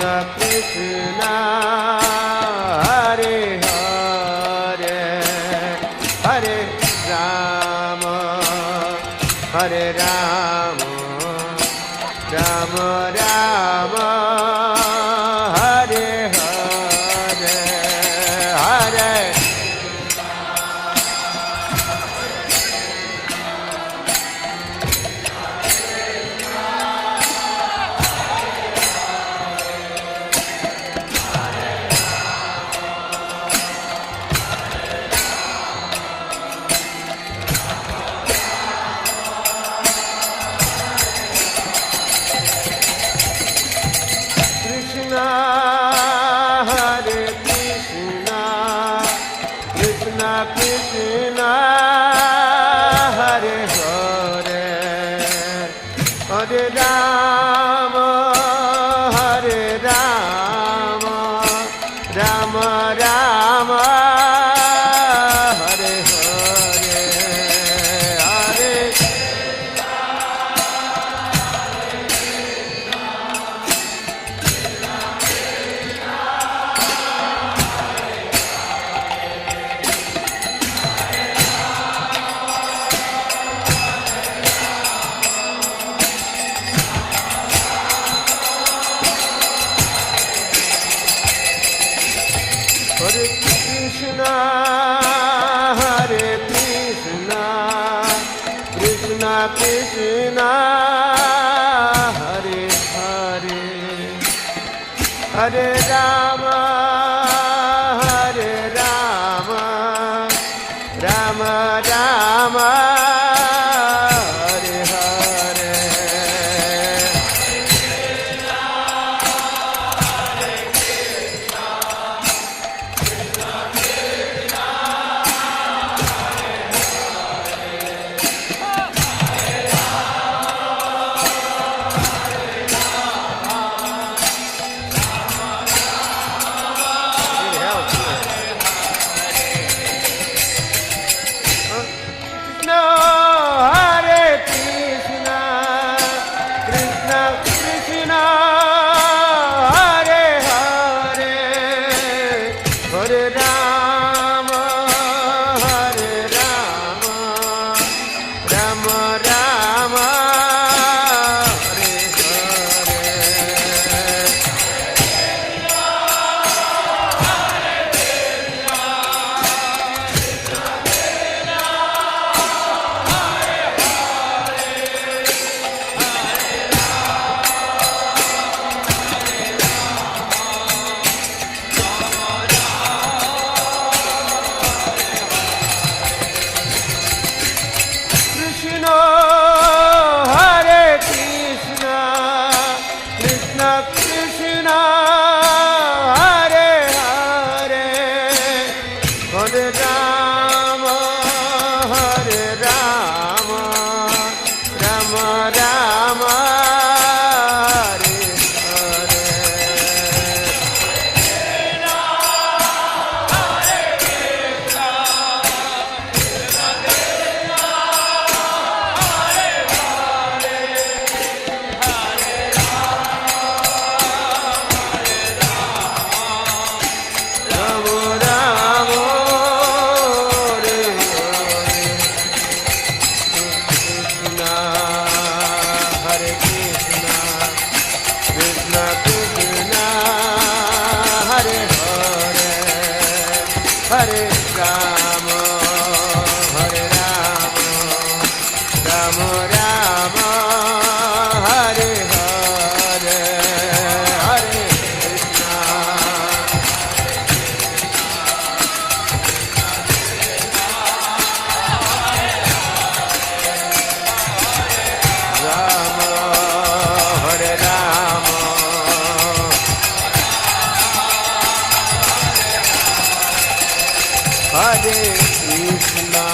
Krishna Krishna Ram Ram. Hare Rama, Hare Krishna,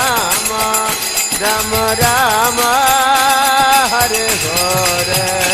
Rama, Rama Rama, Hare Hare.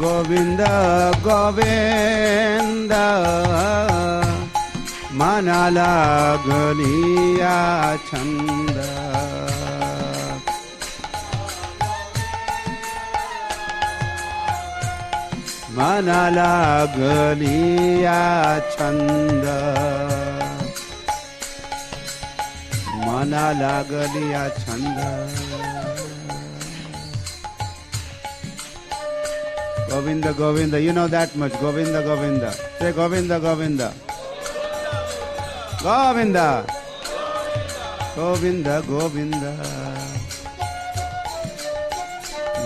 Govind Govind मनाला गलिया छन्द मनाला गलिया छन्द मनाला गलिया छन्द Govinda, Govinda. You know that much. Govinda, Govinda. Say Govinda, Govinda. Govinda. Govinda, Govinda.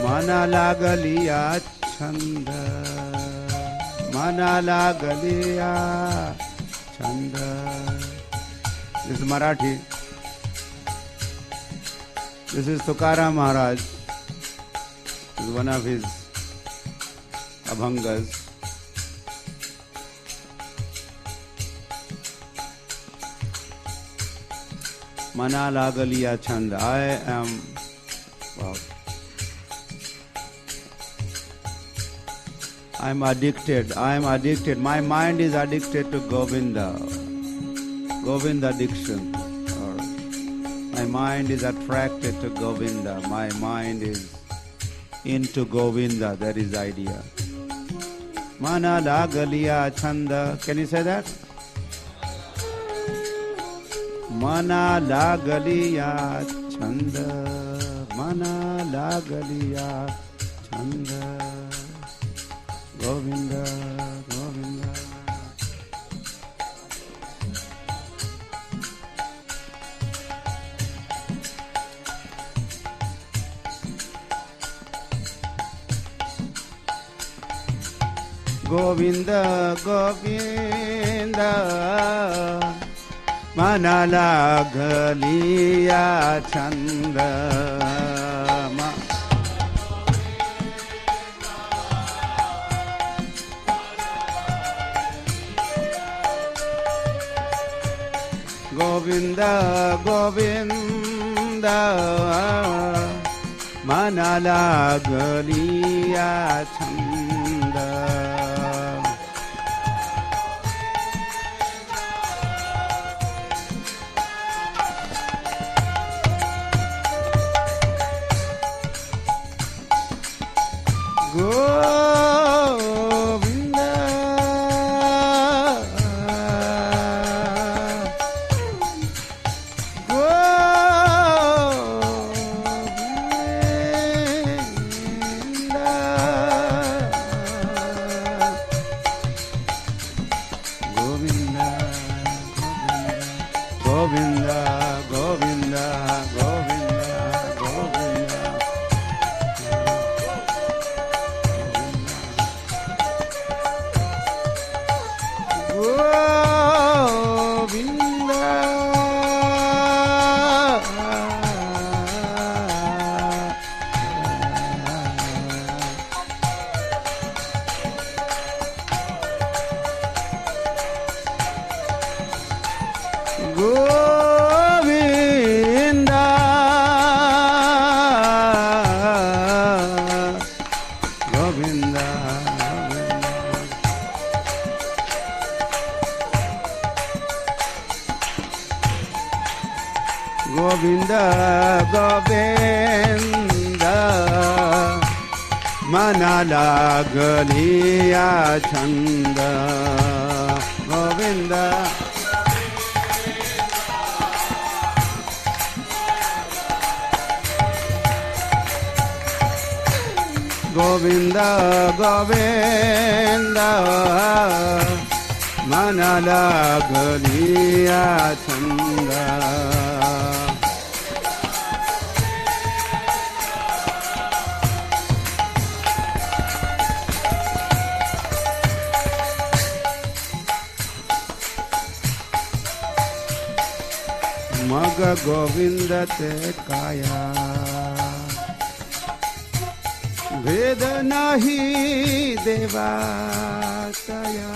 Mana lagali achanda Mana lagali achanda This is Marathi This is this Maharaj This is one of his abhangas. Mana Lagaliya. I am. Wow. I'm addicted. I'm addicted. My mind is addicted to Govinda. Govinda addiction. My mind is attracted to Govinda. My mind is into Govinda. That is idea. Mana Lagaliya Chanda. Can you say that? Mana Lagaliya Chanda. Mana Lagaliya Chanda. Govinda. Govinda Govinda మనలా గలియా చంద గోవింద గోవింద మనలా గలియా చంద Govinda. Manala goliya Chanda. Govinda. Govinda Govinda. Manala goliya Chanda. मग गोविंद ते काया। भेद नाही देवा तया।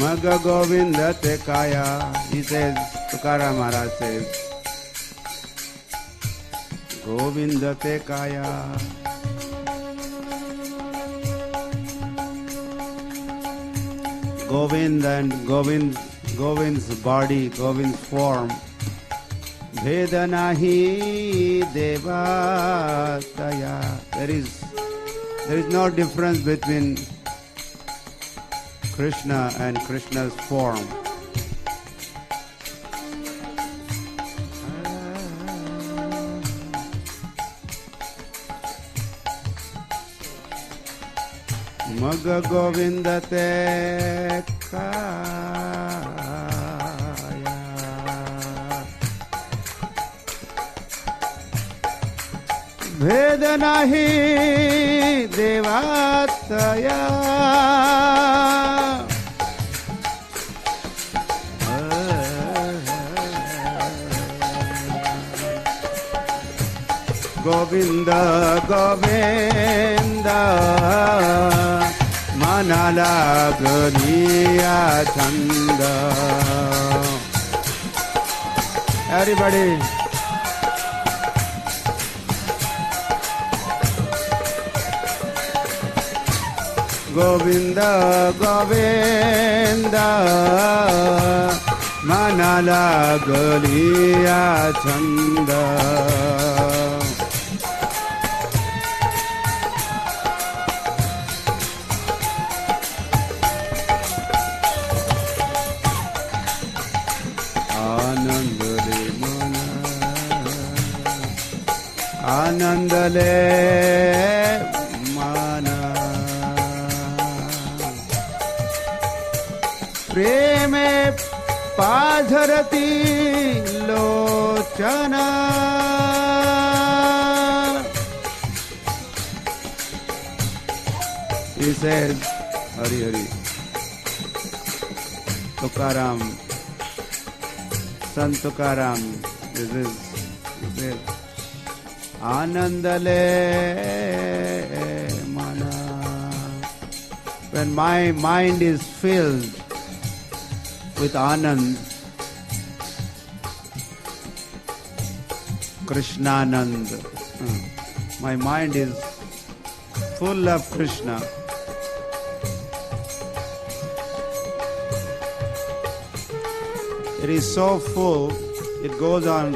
मग गोविंद ते काया says तुकाराम महाराज says गोविंद ते काया। Govind and Govind, Govind's body, Govind's form. Vedanahi Devataya. There is there is no difference between Krishna and Krishna's form. ಮಗ ಗೋವಿಂದತೆ भेद नाही देवातया Govind Govind Analagniya Chanda. Everybody. Govinda, Govinda, Manala Galiya Chanda. नंदले माना प्रेमे पाझरती लोचना इसे हरी हरी तुकाराम संत Tukaram Anandale mana. When my mind is filled with Anand, Krishnanand, hmm, my mind is full of Krishna. It is so full, it goes on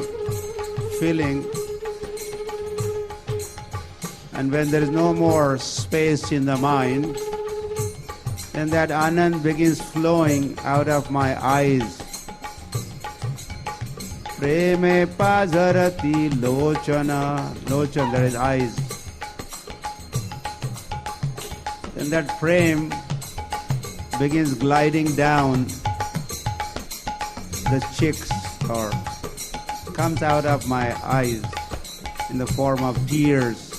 filling and when there is no more space in the mind, then that anand begins flowing out of my eyes. Preme pazarati lochana. Lochan, that is eyes. Then that frame begins gliding down the cheeks or comes out of my eyes in the form of tears.